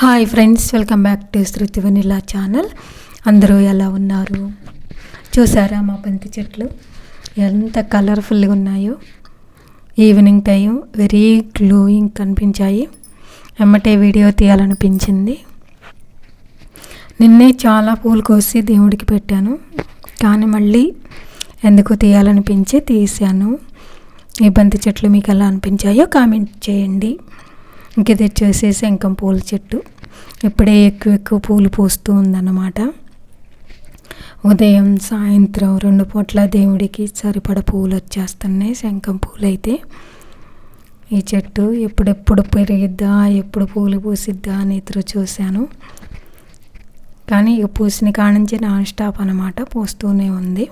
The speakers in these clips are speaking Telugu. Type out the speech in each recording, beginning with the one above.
Hi friends welcome back to Shruti Vanilla channel అందరూ ఎలా ఉన్నారు? చూసారా మా బంతి చెట్లు? ఎంత కలర్ఫుల్గా ఉన్నాయో. ఈవినింగ్ టైం వెరీ గ్లోయింగ్ కనిపించాయి. ఎమ్మటే వీడియో తీయాలనిపించింది. నిన్నే చాలా పూలు కోసి దేవుడికి పెట్టాను. కానీ మళ్ళీ ఎందుకు తీయాలనిపించి తీశాను? ఈ బంతి చెట్లు మీకు ఎలా అనిపించాయో కామెంట్ చేయండి. ఇంక ఇది వచ్చేసి శంఖం పూల చెట్టు. ఇప్పుడే ఎక్కువ ఎక్కువ పూలు పూస్తూ ఉందన్నమాట. ఉదయం సాయంత్రం రెండు పూట్ల దేవుడికి సరిపడ పూలు వచ్చేస్తున్నాయి. శంఖం పూలు అయితే ఈ చెట్టు ఎప్పుడెప్పుడు పెరిగిద్దా ఎప్పుడు పూలు పూసిద్దా అని ఎదురు చూశాను. కానీ ఇక పూసిన కాడించి నాన్ స్టాప్ అనమాట పూస్తూనే ఉంది.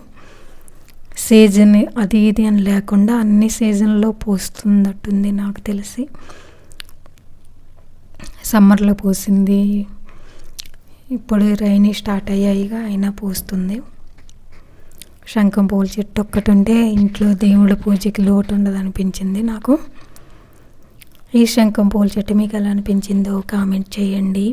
సీజన్ అది ఇది అని లేకుండా అన్ని సీజన్లో పూస్తున్నట్టుంది నాకు తెలిసి. సమ్మర్లో పూసింది. ఇప్పుడు రైనీ స్టార్ట్ అయ్యాయిగా అయినా పూస్తుంది. శంఖం పూల చెట్టు ఒక్కటి ఉంటే ఇంట్లో దేవుళ్ళ పూజకి లోటు ఉండదు అనిపించింది నాకు. ఈ శంఖం పూల చెట్టు మీకు ఎలా అనిపించిందో కామెంట్ చేయండి.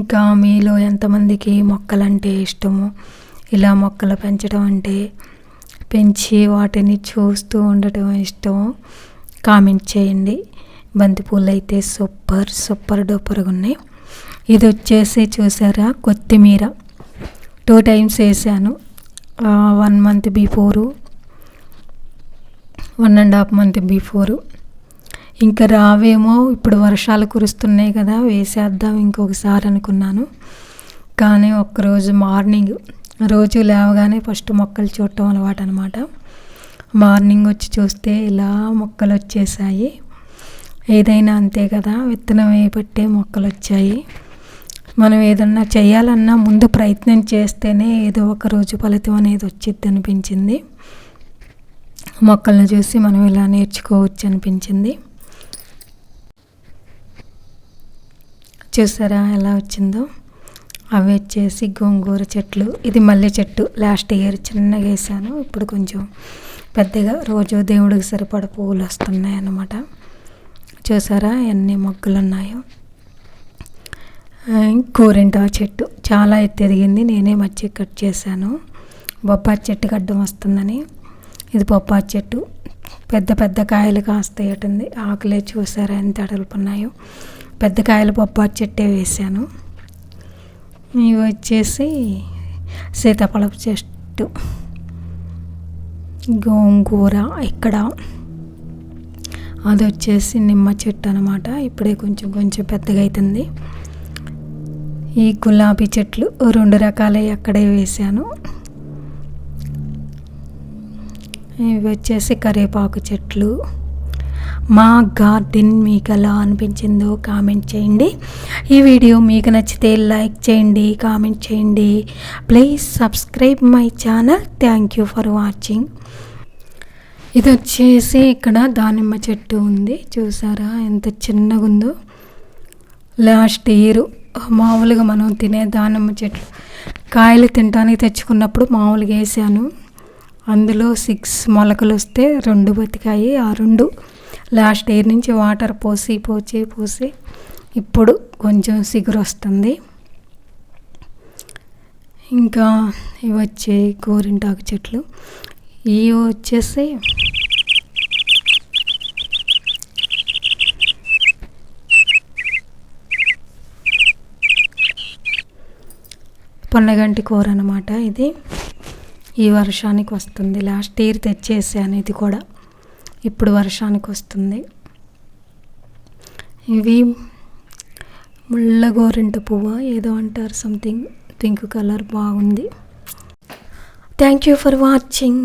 ఇంకా మీలో ఎంతమందికి మొక్కలంటే ఇష్టము? ఇలా మొక్కలు పెంచడం అంటే పెంచి వాటిని చూస్తూ ఉండటం ఇష్టము. కామెంట్ చేయండి. బంతిపూలు అయితే సూపర్ సూపర్ డూపర్గా ఉన్నాయి. ఇది వచ్చేసి చూసారా? కొత్తిమీర. టూ టైమ్స్ వేసాను. One month before one and half month before ఇంకా రావేమో ఇప్పుడు వర్షాలు కురుస్తున్నాయి కదా వేసేద్దాం ఇంకొకసారి అనుకున్నాను. కానీ ఒక్కరోజు మార్నింగ్ రోజు లేవగానే ఫస్ట్ మొక్కలు చూడటం అలవాటు అనమాట మార్నింగ్ వచ్చి చూస్తే ఇలా మొక్కలు వచ్చేసాయి. ఏదైనా అంతే కదా విత్తనం వేయబట్టే మొక్కలు వచ్చాయి. మనం ఏదన్నా చేయాలన్నా ముందు ప్రయత్నం చేస్తేనే ఏదో ఒక రోజు ఫలితం అనేది వచ్చిద్ది అనిపించింది. మొక్కలను చూసి మనం ఇలా నేర్చుకోవచ్చు అనిపించింది. చూసారా ఎలా వచ్చిందో? అవి వచ్చేసి గోంగూర చెట్లు. ఇది మల్లె చెట్టు. లాస్ట్ ఇయర్ చిన్నగా వేసాను. ఇప్పుడు కొంచెం పెద్దగా రోజు దేవుడికి సరిపడ పువ్వులు వస్తున్నాయి అన్నమాట. చూసారా ఎన్ని మొగ్గలు ఉన్నాయో కూరింటా చెట్టు చాలా ఎత్తు ఎదిగింది నేనే మచ్చి కట్ చేశాను. బొప్పాయి చెట్టు గడ్డం వస్తుందని. ఇది బొప్పాయి చెట్టు. పెద్ద పెద్ద కాయలు కాస్తాయటుంది. ఆకులే చూసారా ఎంత అడలుపున్నాయో. పెద్ద కాయలు బొప్పాయి చెట్టే వేసాను ఇవి వచ్చేసి సీతాఫలపు చెట్టు. గోంగూర ఇక్కడ అది వచ్చేసి నిమ్మ చెట్టు అనమాట ఇప్పుడే కొంచెం కొంచెం పెద్దగా అవుతుంది ఈ గులాబీ చెట్లు రెండు రకాలే అక్కడే వేసాను ఇవి వచ్చేసి కరివేపాకు చెట్లు. మా గార్డెన్ మీకు ఎలా అనిపించిందో కామెంట్ చేయండి. ఈ వీడియో మీకు నచ్చితే లైక్ చేయండి కామెంట్ చేయండి. Please subscribe my channel thank you for watching ఇది వచ్చేసి ఇక్కడ దానిమ్మ చెట్టు ఉంది. చూసారా? ఎంత చిన్నగా ఉందో. లాస్ట్ ఇయర్ మామూలుగా మనం తినే దానిమ్మ చెట్లు కాయలు తినడానికి తెచ్చుకున్నప్పుడు మామూలుగా వేసాను. అందులో సిక్స్ మొలకలు వస్తే రెండు బతికాయి. ఆ రెండు లాస్ట్ ఇయర్ నుంచి వాటర్ పోసి పోసి పోసి ఇప్పుడు కొంచెం సిగురు వస్తుంది. ఇంకా ఇవి వచ్చే గోరింటాకు చెట్లు. ఇవి వచ్చేసి పొన్నగంటి కూర అనమాట ఇది. ఈ వర్షానికి వస్తుంది. లాస్ట్ ఇయర్ తెచ్చేసాను ఇది కూడా. ఇప్పుడు వర్షానికి వస్తుంది. ఇవి ముళ్ళ గోరింట పువ్వు? ఏదో అంటారు సంథింగ్ పింక్ కలర్ బాగుంది. Thank you for watching